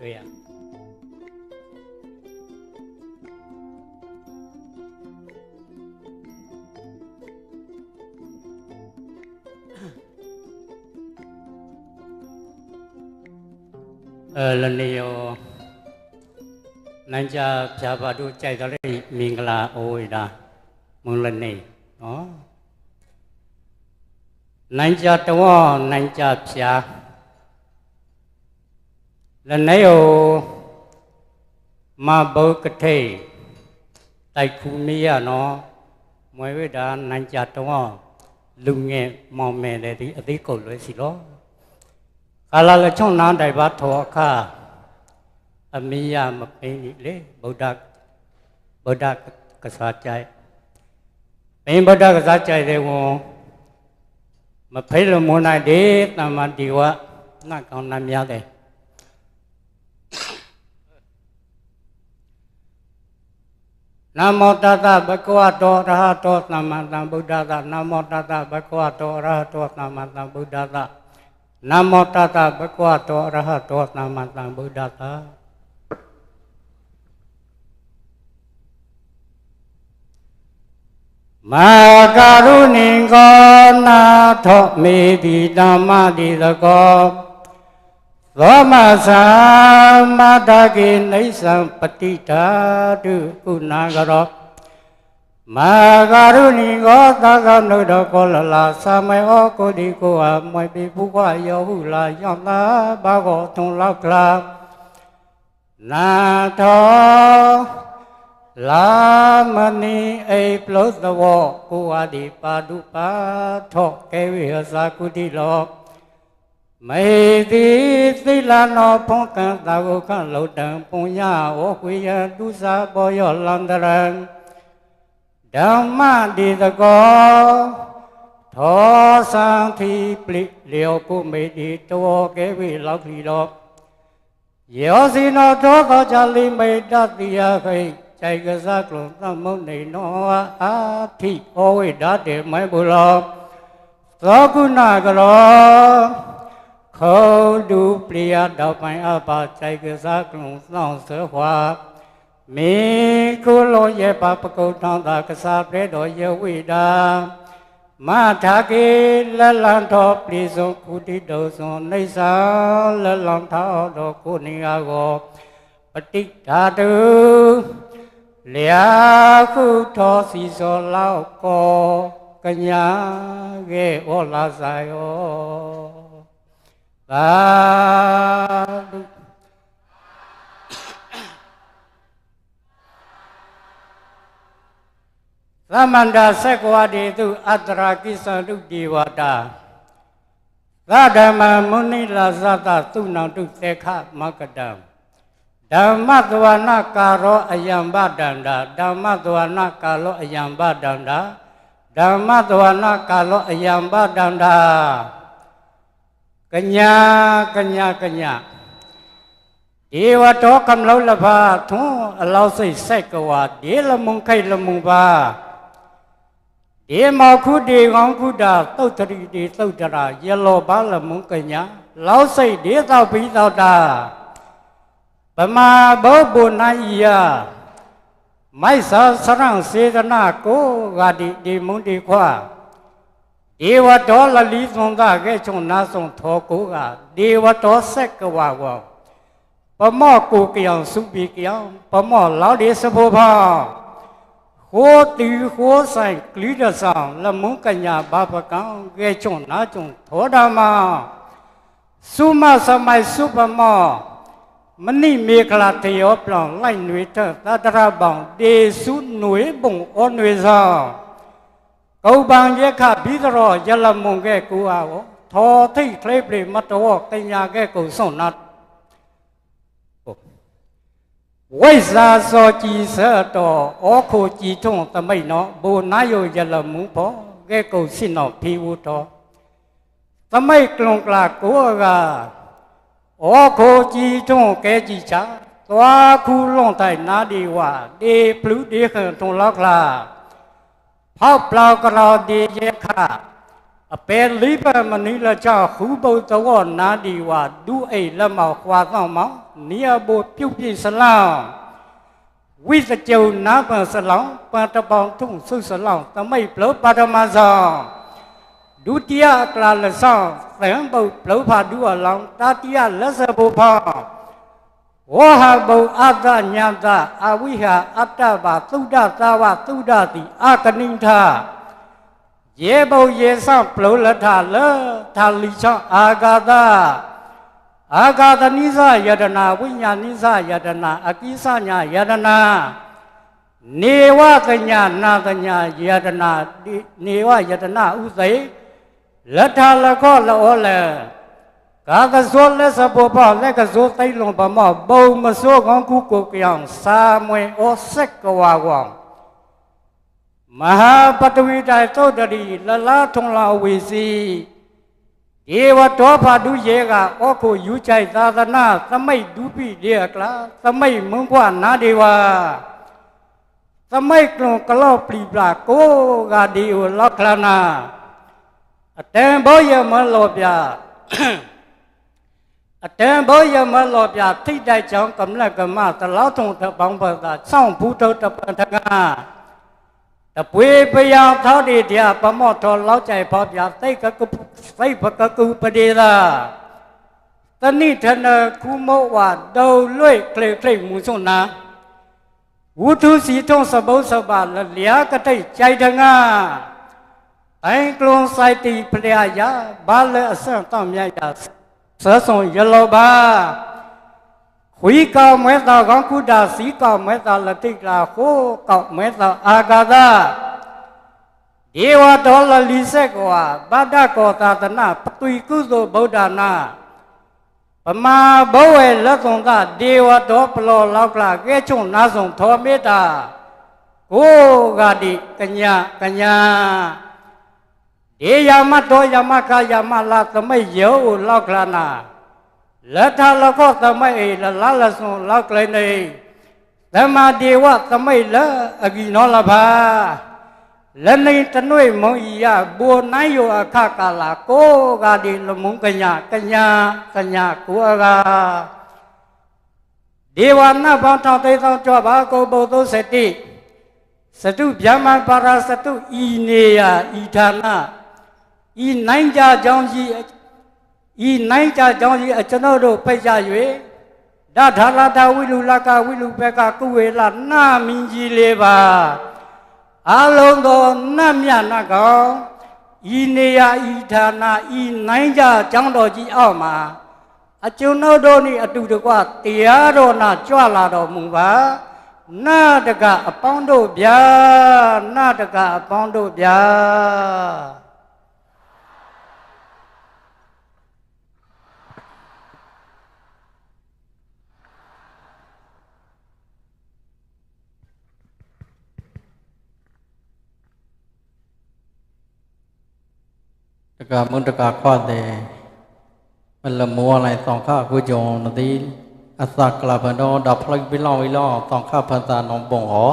တွေ့ရအဲလနေယောနိုင်ကြဖြာပါတို့ကြိုက်တော်လေးမင်္ဂလာအိုဝေတာမွန်လနေနော်နိုင်ကြတော်နိုင်ကြဖြာ လနေယောမဘုတ်ကထိတ်တိုက်ခုမီးရနော်မွေဝိတာနိုင်ကြတော်လူငယ်မောင်မယ်တဲ့ဒီအသေးကုန်လွဲစီလောကာလလချုံနာတိုင်ပါထောအခါအမိယမပိနိလေဗုဒ္ဓဗုဒ္ဓကစားကြိုက်ပင်ဗုဒ္ဓကစားကြိုက်တဲ့ဝန်မဖိလမွန်နိုင်တဲ့တမ္မာတိဝနတ်ကောင်းနာများတဲ့ နမောတတဘဂဝတောရဟတောသမ္မာသမ္ဗုဒ္ဓသနမောတတဘဂဝတောရဟတောသမ္မာသမ္ဗုဒ္ဓသနမောတတဘဂဝတောအရဟတောသမ္မာသမ္ဗုဒ္ဓသာမာကာရုဏိကောနာထောမေတိဓမ္မတိသကော သောမသမတကေနေသံပတိတာတုကုဏကရောမာကာရုဏီကောသာကနုဒကောလလာသာမေဩကိုဒီကိုအမွေပိပုခွယောဟုလာယောက်သာဘာကောထုံလောက်ကလာနာထောလာမနီအိပလုသဝကိုဝတိပါတုပါထောကေဝိဟသာကုတိလော မေတိသိလနောဖုံကံသာဝကလောတံပုညဝခွေယတုစာဘောယောလန္တရံဓမ္မတိတကောသောသံသီပလိလျောကုမေတိတောကေဝိလောက်ပြီတော့ယောစီနောသောကောချလိမေတတိယခိใจကစားကလုံးသမုန်နေနောအာဖိဩဝိဒ တေမေဘုလောသောကုဏကရောခေါတုပရိယတောပိုင်အပါใจကစားကလုံးသောဆွေဟွာမေကိုလောရဲ့ပပကုတ်ထောင်းသာကစားပြဲတော်ရဝိတာမထာကေလလန်တော်ပြေဆုံးကုတိတုံစွန်နေသာလလန်ထောတော်ကိုနေရာကိုပဋိဓာတုလျာခုတော်စီစောလောက်ကောကညာကေဩလာစာယော သာဓုသမန္တာသက္ကဝတိတုအတ္တရာကိသန္တုဒီဝတာသဒ္ဓမ္မမုနိလာဇတသုဏံတုသေခမကတံဓမ္မသဝနာကာရောအယံဗဒန္တာဓမ္မသဝနာကာလောအယံဗဒန္တာဓမ္မသဝနာကာလောအယံဗဒန္တာ ကညာကညာကညာဒေဝတောကမ္လောလဘာသွန်အလောက်စိတ်ဆက်ကဝါဒေလမုန်ခိုက်လမုန်ပါေမောခုတေကောင်းခုတာသုတ်တရီတေသုတ်တရာယလောဘာလမုန်ကညာလောက်စိတ်ဒေသောဘိသောတာဗမာဘောဘုနိုင်ယမိုက်သာစရံစေတနာကိုဂာတိဒီမုန်တေခွာ ဒေဝတောလလီသွန်တာကဲချုံနာဆုံထောကိုကဒေဝတောဆက်ကဝဝပမောကိုကြောင်စုပြီကြောင်ပမောလောက်ဒီစဖို့ဖောဟိုတီဟိုဆိုင်ကလိဒဆောင်လမုန်ကညာဘာပကံကဲချုံနာချုံသောဓမ္မစုမစမိုင်စုပမောမဏိမေခလာတယောပလောင်လိုက်နွေထသတ္တရပောင်တေစုနွေပုံဩနွေဆောင် ကောပံရက်ခဘိသရောယလမုန်ကဲကိုအားဟောသောထိတ် kleip လေမတောကညာကဲကုံဆုံးနာဝိဇ္ဇာစောကြည်စတော်ဩခိုကြည်ထုံသမိတ်နောဘူနာယောယလမှုဘောကဲကုစိနောဖီဝတော်သမိတ်ကလွန်ကလာကိုကဩခိုကြည်ထုံကဲကြည်ချာသွားခုလွန်တိုင်နာဒီဝတေပလူတေခံထုံလောက်ကလာ ဖောက်ပလောက်ကရောဒီရခအပေလိပမနီလချဟူပုတ်သောနာဒီဝဒုအိလက်မောက်ခွာသောမောင်နိယဘုပြုတ်ပြည့်စလောင်းဝိသကြုံနာပန်စလောင်းပန်တပောင်ထုံဆုစလောင်းသမိတ်ဘလောပါဒမဆောင်ဒုတိယကလာလဆောင်သံပုတ်ဘလောဖာဒူအလောင်းတတိယလက်စဘုဖောင်း ဝဟဘုံအတ္တညာတအဝိဟာအတ္တပါသုဒ္ဓသာဝသုဒ္ဓတိအကနိဋ္ဌရေဘုံရေဆောင်ပလုလထလထာလီချောအာဂါသအာဂါသနိသယတနာဝိညာနိသယတနာအကိသညာယတနာနေဝတညာနာတညာယတနာနေဝယတနာဥသိလထလခောလောလေ กากระทรวงและสบปและกระทรวไต้ลงปมอบ่มาสู้ของกูกกยองสามวยโอเซกกวาวองมหาปฐวีได้โตดดีละละทงลาวีสีเอวะตัวพาดูเยกาโอโกยุใจศาสนาสมัยดูปีเดียกละสมัยมึงกว่านาดีวาสมัยกลงกล้าปรีบลาโกกาดีวลักลานาแต่บ่ยมาลบยา ကြောင်စာမွင်ဩဆက်ကဝါကောင်မဟာပတဝီတိုင်သောတရီလလားထုံလာဝေစီဧဝတောဖာဒုရေကဩခုယူချိုက်သာသနာသမိတ်ဒုပိရေကလာသမိတ်မွန်းခွနာဒေဝသမိတ်ကလွန်ကလော့ပလီပလာကိုကဒီဟိုလောက်ခလနာအတန်ဘောရမလောပြအတန်ဘောရမလောပြထိတ်တိုက်ကြောင်းကမ္လကမသလောက်ထုံတပေါင်းပသာစောင့်ဘူးတော့တပန်တကတပွေပယံသောတိတရားပမောထောလောက်ကြိုက်ဖောပြသိကကုသိဘကကုပဒေသာတဏိထနကုမောဝဒုံလွိကလေကလေမူစွနာဝုထုစီထုံစပုစပလလျာကတိတ်ကြိုက်တငါအိုင်ကလွန်ဆိုင်တီ ဖလျာယာဘာလဲအဆန့်တောင်းမြတ်ယာစဆုံရလောပါဝိကောမဲသာကောင်းကုဒစီကောမဲသာလတိကလာဟိုကောမဲသာအာဂါသဒေဝတော်လလီဆက်ကွာဗဒ္ဒကောသာတနာပသွီကုသိုလ်ဗုဒ္ဓနာပမာဘဝေလက်သွန်ကဒေ ဝတော်ပလောလောက်ကလာကဲချုံနာဆောင်ထောမေတ္တာကိုဂာတိကညာကညာဒေယမတော်ယမခယမလာသမိတ်ယောလောက်ကလာနာလက်ထလခောသမိတ်လလလဆွန်လောက်ကလေးနေသမဒေဝသမိတ်လအကိနောလဘာလက်နေတနွေမုံဤရဘူနိုင်ယောအခကာလာကိုကဒီလမုံကညာကညာကညာကိုအကာဒေဝနာဘောင်းထောင်းသိသောကြွပါကိုဘုသုစတိစတုဗျမပါရာစတုဤနေယဤဌာန ဤနိုင်ကြကြောင်းကြီးဤနိုင်ကြကြောင်းကြီးအကျွန်ုပ်တို့ဖိတ်ကြ၍ဒထာလာထဝိလူလကဝိလူဘက်ကကုဝေလနာမင်းကြီးလေးပါအလုံးသောနတ်မြတ်နတ်ကောင်ဤနေရာဤဌာနဤနိုင်ကြကျောင်းတော်ကြီးအောက်မှာအကျွန်ုပ်တို့ဤအတူတကွတရားတော်နာကြွလာတော်မူပါနာတကအပေါင်းတို့ဗျာနာတကအပေါင်းတို့ဗျာ ကမွန်တကခွတဲ့မလမောလိုက်တောင်ခခုကြုံနတိအသကလဘန္တောဒါဖလိုက်ပိလောင်းဝီလောင်းတောင်ခဖန်တာနောပုံဟော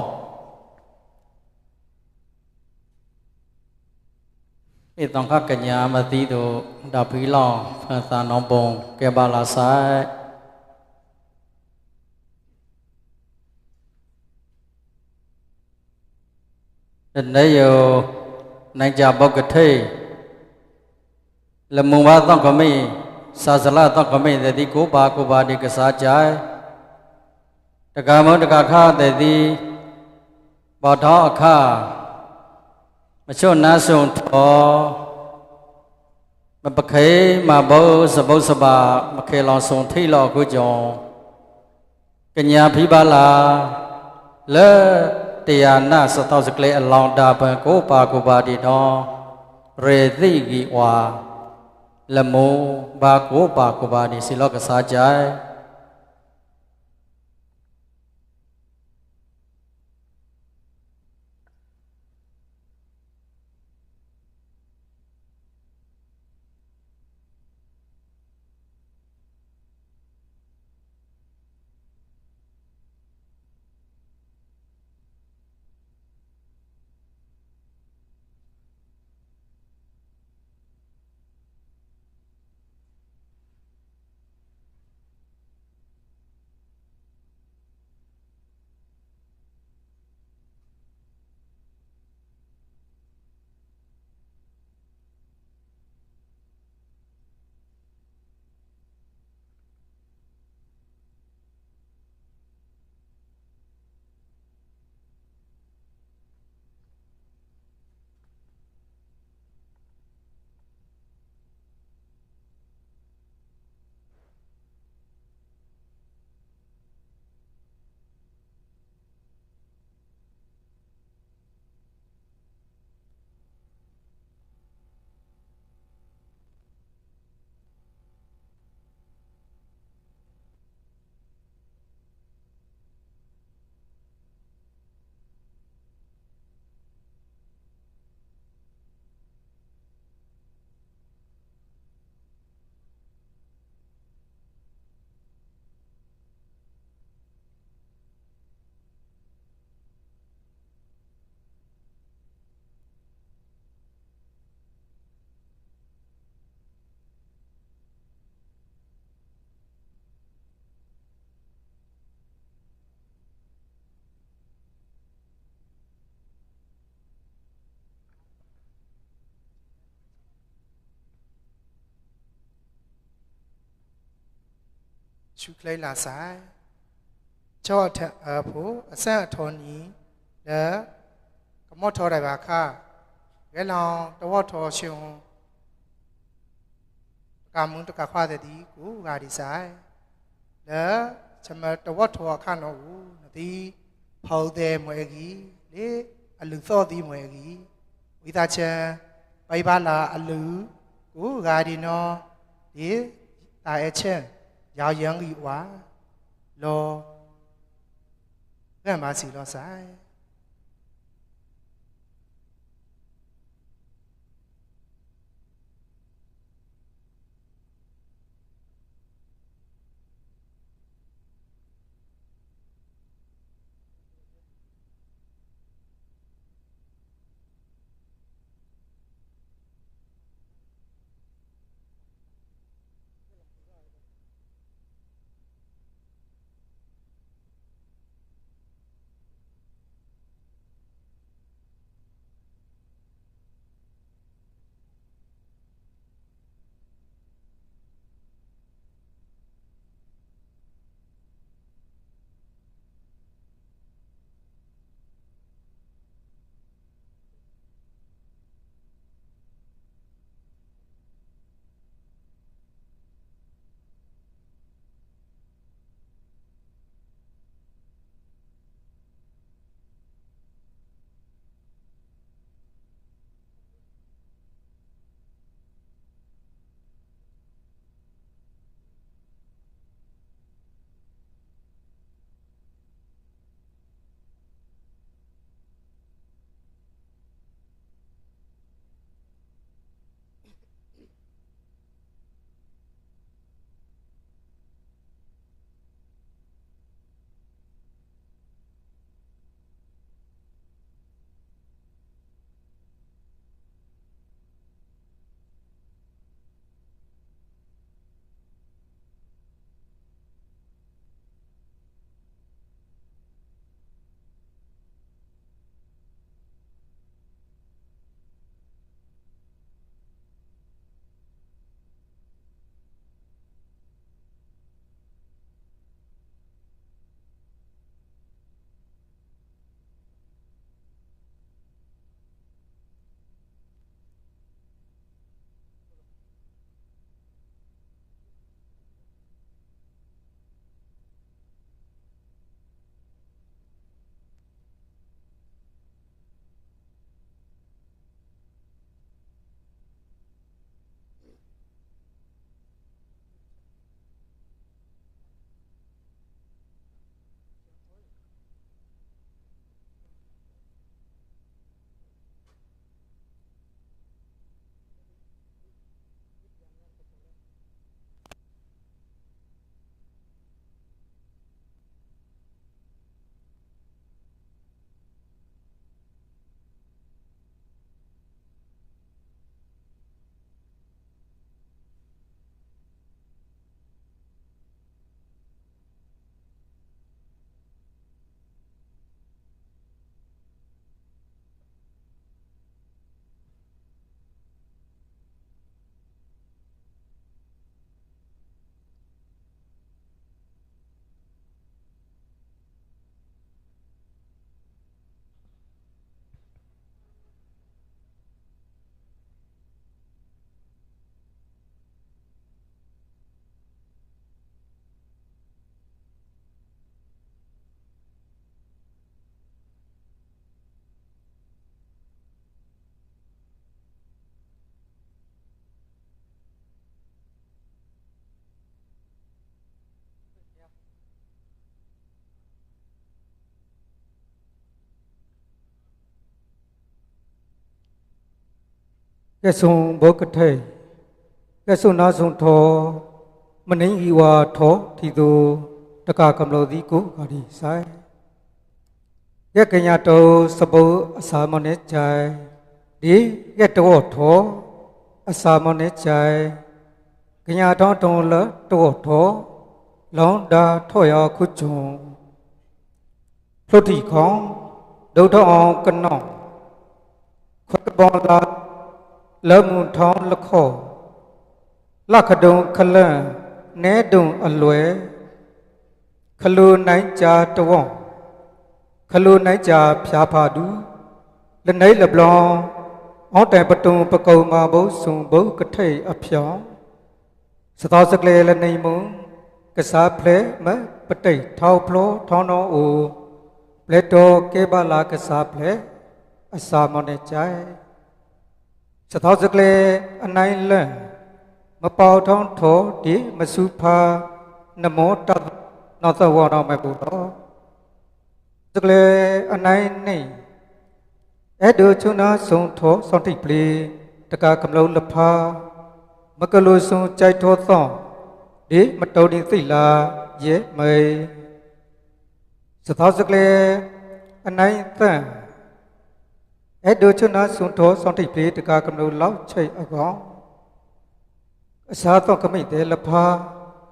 ဧတောင်ခကညာမတိတို့ဒါဖီလောင်းဖန်တာနောပုံကဲပါလာဆိုင်တနေ့ယောနိုင်ကြဘောက်ကထိတ် လမုံဘာတော့ကမေစာစလာတော့ကမေတတိကိုပါကိုပါဒီကစားကြိုင်တကမောတကခတတိပေါ်တော်အခမချွတ်နာဆုံထောမပခေမဘောစပုစပါမခေလောင်ဆုံထိလောကိုကြောင့်ကညာဖိပါလာလဲတရားနာစတော့စကလေအလောင်းတာပံကိုပါကိုပါဒီတော်ရေသိကီဝါ လမောဘာကိုပါကိုပါနေစီလောကစားကြို ရှုကလေးလာဆိုင်ချော့ထအဖို့အဆက်အထောနီလဲကမော့ထော်တယ်ပါခါရဲလောင်တဝတ်ထော်ရှင်ကမွန်းတကခွာတဲ့ဒီကိုဂါဒီဆိုင်လဲချမတဝတ်ထော်ခါနော်ဘူးနဒီဖောက်တဲ့မွဲကြီးလေအလူသော့သည်မွဲကြီးဝိသချံပိုက်ပါလာအလူကိုဂါဒီနော်ဒီတာအချင်း ရောင်ရန်ကြီးဝါလောငါမစီ ကဲဆုံဘောကထဲကဲဆုံနာဆုံထောမနိဤဝါထောတီသူတကကမလို့ဒီကိုဂါဒီဆိုင်ရကညာတောစပုအစာမနဲ့ကြိုင်ဒီရတောထောအစာမနဲ့ကြိုင်ကညာတောတုံလတောထောလောင်းတာထော့ရခုချုံဖလုတ်တီခေါင်ဒုထောအောင်ကနောင်ခွတ်ပေါ်လာ လောမှုထောင်းလခောလခဒုံခလန့်နဲတုံအလွယ်ခလူနိုင်ကြတဝွန်ခလူနိုင်ကြဖြာဖာတူလနေလဘလောင်းအောတိုင်ပတုံပကုံမာဘုစုံဘုကထိတ်အဖြောင်းစသောစကလေလနေမုံကစားဖလဲမပတိတ်ထောက်ဖလောထောင်းတော်အိုပလက်တော်ကေဘလာကစားဖလဲအစာမနဲ့ကြိုင် စသောစကလေအနိုင်လန့်မပေါထောင်းထောဒီမစုဖာနမောတတ်နောက်သဝတော်မဲ့ဘုတော်စကလေအနိုင်နေအဲ့ဒိုချုနာဆုံထောစောင့်တိပလီတကာကမလုံးလဖာမကလူဆုံကြိုက်ထောသောဒီမတော်ဒီသိလာရဲ့မေစသောစကလေအနိုင်သန့် အဲ့ဒိုချုနာဆုံထောစောင့်တိပလီတကာကမလုံးလောက်ချိတ်အကောင်အစားတော့ကမိတ်တယ်လဖာ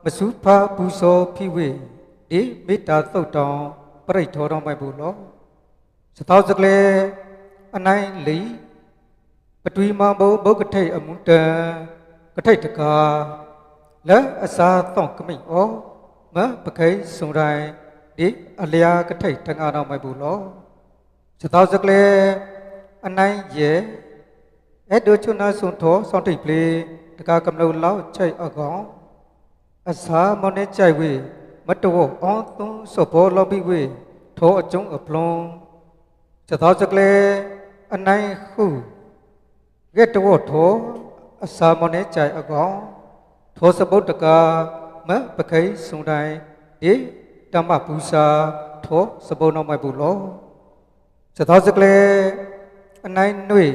မစုဖာပူဇော်ဖိဝေဒီမေတ္တာသုတ်တောင်ပြိဋ္ဌောတော်မိုက်ဘူးလောစသောစကလေအနိုင်လီပတွီမဘုဘုတ်ကထိတ်အမှုတံကထိတ်တကာလက်အစားတော့ကမိတ်ဩမပခိတ်စုံတိုင်းဒီအလျာကထိတ်တငါတော်မိုက်ဘူးလောစသောစကလေ အနိုင်ရဲ့အဲ့ဒိုချုနာဆုံထောစောင့်တိတ်ပလေတကာကမလို့လောက်ချိတ်အကောင်အစာမနဲ့ကြိုက်ဝေးမတော်အောင်သွန်းစောဘောလောပိဝေထောအကျုံအပလုံးစသောစကလေအနိုင်ဟုကဲ့တော်ထောအစာမနဲ့ကြိုက်အကောင်ထောစပုတ်တကာမပခိတ်စုံတိုင်းဒီတမပူစာထောစပုတ်နောက်မဲ့ဘူးလောစသောစကလေ အနိုင်နှွေ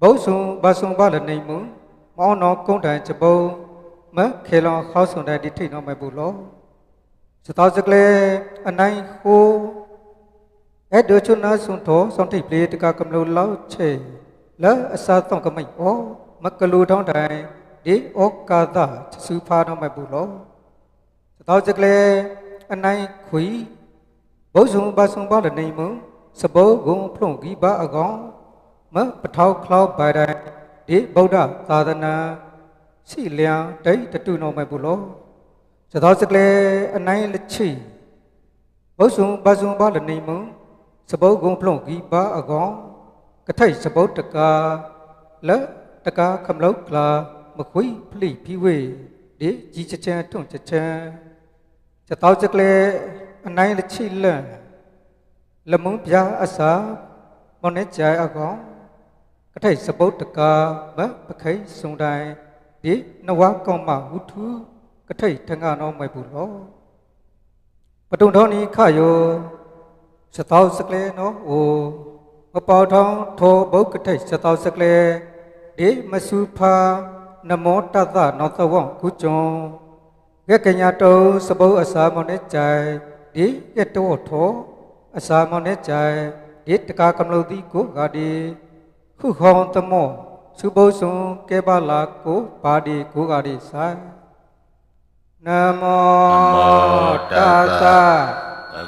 ဘုဆုံဘဆုံဘလနေမှုမောင်းတော်ကုန်းတိုင်ချပုံမခေလောခေါဆုံတဲ့ဒီထိတ်တော့မဲ့ဘူးလောစတောစကလေအနိုင်ဟိုအဲ့ဒိုချုနာဆုံတော်စောင့်တိပလေတကကမလို့လောက်ချေလဲအစာတော့ကမိတ်ဩမကလူတောင်းတိုင်ဒီဩကာသစူဖာတော့မဲ့ဘူးလောစတောစကလေအနိုင်ခွီဘုဆုံဘဆုံပါလနေမှု စဘောဂုံဖလုံကြီးပါအကောင်မပထောက်ခလောက်ပါတိုင်းဒီဗုဒ္ဓသာသနာရှိလျံဒိတ်တတုနောမဲ့ဘူးလောစသောစကလေအနိုင်လက်ချီဘုဆုံဘဆုံဘာလနေမုံစပုတ်ကုံဖလုံဂီပါအကောင်ကထိုက်စပုတ်တကာလက်တကာခမလုတ်ကလာမခွိဖလိဖိဝေဒီကြီးချချန်ထွန့်ချချန်စသောစကလေအနိုင်လက်ချီလန့် လမုံပြအစာမနဲ့ကြိုင်အကောင်ကထိုက်စပုတ်တကာမပခိတ်စုံတိုင်းဒီနဝကောမဝုထုကထိတ်ထငါနောမိုက်ဘူးလောပတုံထောနီခယောစတောက်စကလေနောအိုမပေါထောင်းထောဘုတ်ကထိတ်စတောက်စကလေဒီမဆူဖာနမောတသနောသဝံကုကျွံကဲကညာတုံစပုတ်အစာမွန်နဲ့ကြိုင်ဒီကတောထော အစာမွန်နဲ့ကြိုင်ဒီတကာကမလို့တိကိုဂါဒီခုခေါင်တမောစုပုတ်ဆုံကဲပါလာကိုပါဒီကိုဂါဒီဆိုင်နမောတတ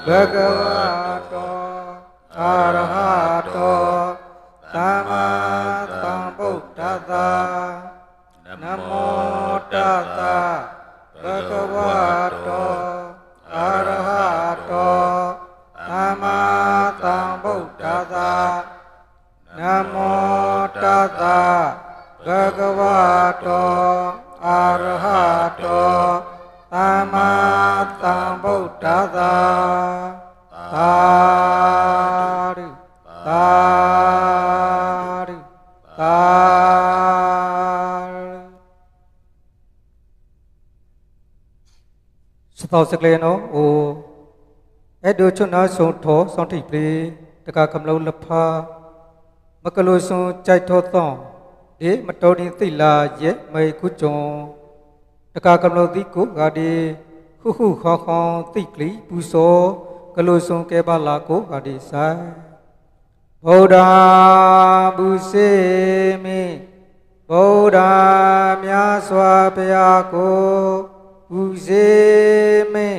ဘဂဝတောအာရဟတောသမ္မာသမ္ဗုဒ္ဓတ္တနမောတတဘဂဝတောအာရဟ ဂဝတောအာရဟတောသမ္မာသမ္ဗုဒ္ဓတ္တသာဓုသာဓုသာဓုစသောစကလေနောအိုအဲ့ဒိုချွတ်နာဆုံထောစောင့်ထိပ်ပလေတကကမလုံးလဖာမကလို့ဆုံကြိုက်ထောသော ဒီမတော်တင်သိလာရဲ့မေကုကြုံတကကမလို့တိကိုဂါဒီခုခုခေါခေါတိကလီပူစောကလို့ဆုံကဲပါလာကိုဂါဒီဆိုင်ဗုဒ္ဓဘူစေမိဗုဒ္ဓမြတ်စွာဘုရားကိုပူစေမိ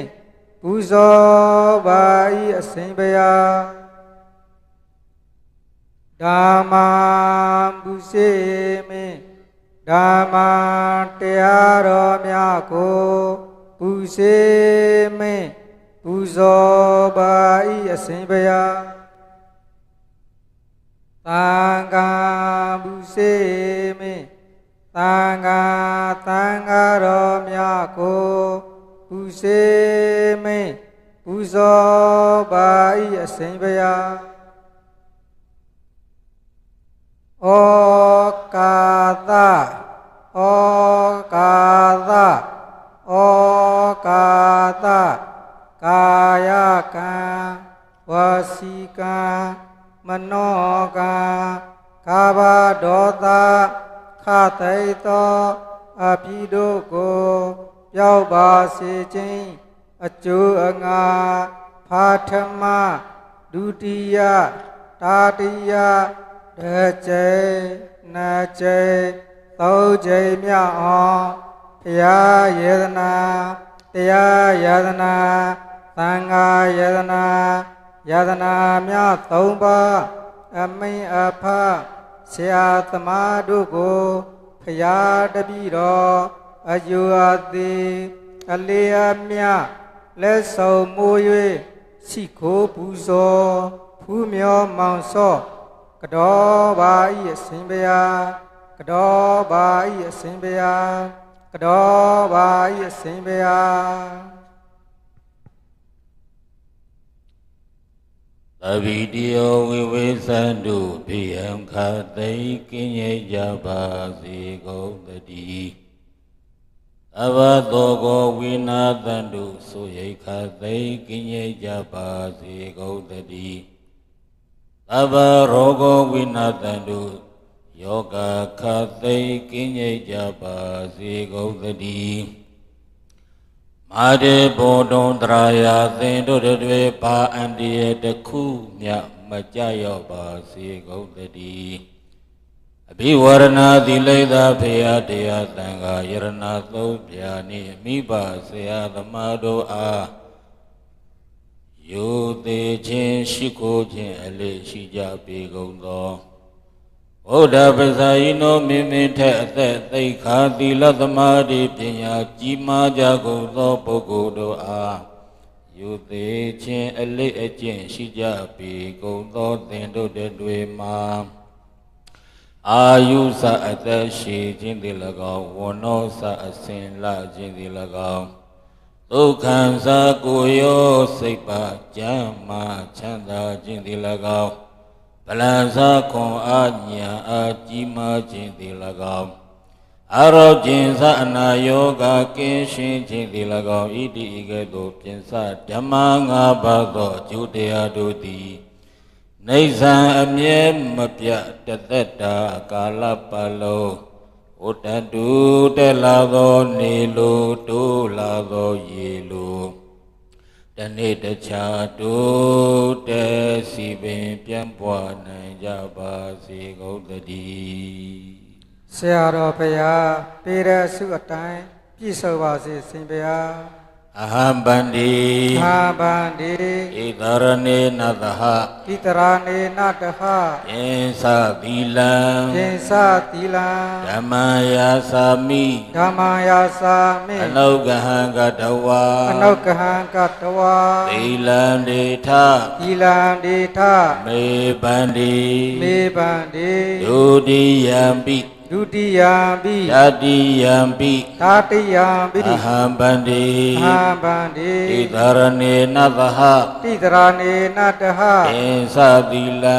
ပူဇော်ပါ၏အစဉ်ဘုရား ဓမ္မာပုစေမေဓမ္မာတရားတော်များကိုပုစေမေပူဇော်ပါဤအစဉ်ဘုရားသံဃာပုစေမိသံဃာသံဃာတော်များကိုပုစေမိပူဇော်ပါဤအစဉ်ဘုရား ဩကာသဩကာသဩကာသကာယကံဝစီကံမနောကံကာဘဒောသခတိတ်သောအပိတို့ကိုပြောက်ပါစေခြင်းအကျိုးအငါဖာထမဒုတိယတာတိယ တစ်ကြိမ်နှစ်ကြိမ်သုံးကြိမ်မြောက်အောင်ဘုရားယေဒနာတရားယဒနာသံဃာယဒနာယဒနာများသုံးပါးအမိန်အဖဆရာသမားတို့ကိုဖရာတပည့်တော်အယုအသေးအလေးအမြလက်ဆောင်မိုး၍ရှိခိုးပူဇော်ဖူးမြော်မောင်စော့ ကတော်ပါဤအစဉ်ဘုရားကတော်ပါဤအစဉ်ဘုရားကတော်ပါဤအစဉ်ဘုရားသဗ္ဗိတယောဝိဝေသန္တုဖိယံခသိကင်းရဲ့ကြပါစေကုန်သတည်းအဘသောကောဝိနာသန္တုဆိုရိခသိကင်းရဲ့ကြပါစေကုန်သတည်း အဘရောဂောဝိနာသန္တုယောဂခသိကင်းရဲ့ကြပါစေကုန်သတည်းမာတေဘောတုံတရာယာသင်တို့တွေပါအန္တရာယ်တစ်ခုမြမကြရောက်ပါစေကုန်သတည်းအဘိဝရဏသီလိသာဖေယတရားတန်ခါယရဏသုံးပြာနိမိဘဆရာသမားတို့အား ယုသေးခြင်းရှိခိုးခြင်းအလေးရှိကြပေကုန်သောဗုဒ္ဓပဇာယိနောမိမိထက်အသက်သိက္ခာသီလသမာဓိပညာကြီးမားကြကုန်သောပုဂ္ဂိုလ်တို့အားယုသေးခြင်းအလေးအကျင့်ရှိကြပေကုန်သောသင်တို့တွေမှာအာယုစအသက်ရှိခြင်းသည်၎င်းဝဏ္ဏောစအစဉ်လခြင်းသည်၎င်း ဒုက္ခံစာကိုယ်ရောစိတ်ပါကြမ်းမှချမ်းသာခြင်းသည်၎င်းဗလံစာခွန်အားညာအားကြီးမားခြင်းသည်၎င်းအာရောကျင်စအနာယောဂကင်းရှင်းခြင်းသည်၎င်းဣတိဤကဲ့သို့ပြင်စဓမ္မငါးပါးသောအကျိုးတရားတို့သည်နေဇံအမြဲမပြတ်တသက်တာကာလပတ်လုံး ဥတ္တတုတက်လာသောနေလိုတိုးလာသောရေလိုတနေ့တခြားတိုးတက်စီပင်ပြန်ပွားနိုင်ကြပါစေကုန်သတည်းဆရာတော်ဘုရားပေးတဲ့ဆုအတိုင်းပြည့်စုံပါစေရှင်ဘုရား အဟံဗန္တိသာဗန္တိဣသရဏေနသဟဣတရာနေနတဟယေသသီလံပြင်စသီလံဓမ္မယာသာမိဓမ္မယာစာမိအနုကဟံကတဝါအနုကဟံကတဝါသီလံဒေထသီလံဒေထမေဗန္တိမေဗန္တိဒုတိယံပိ ဒုတိယံပိတတိယံပိသာတိယံပိအဟံဗန္တိအဟံဗန္တိဣသရဏေနသဟတိတရာနေနတဟယေသသီလံ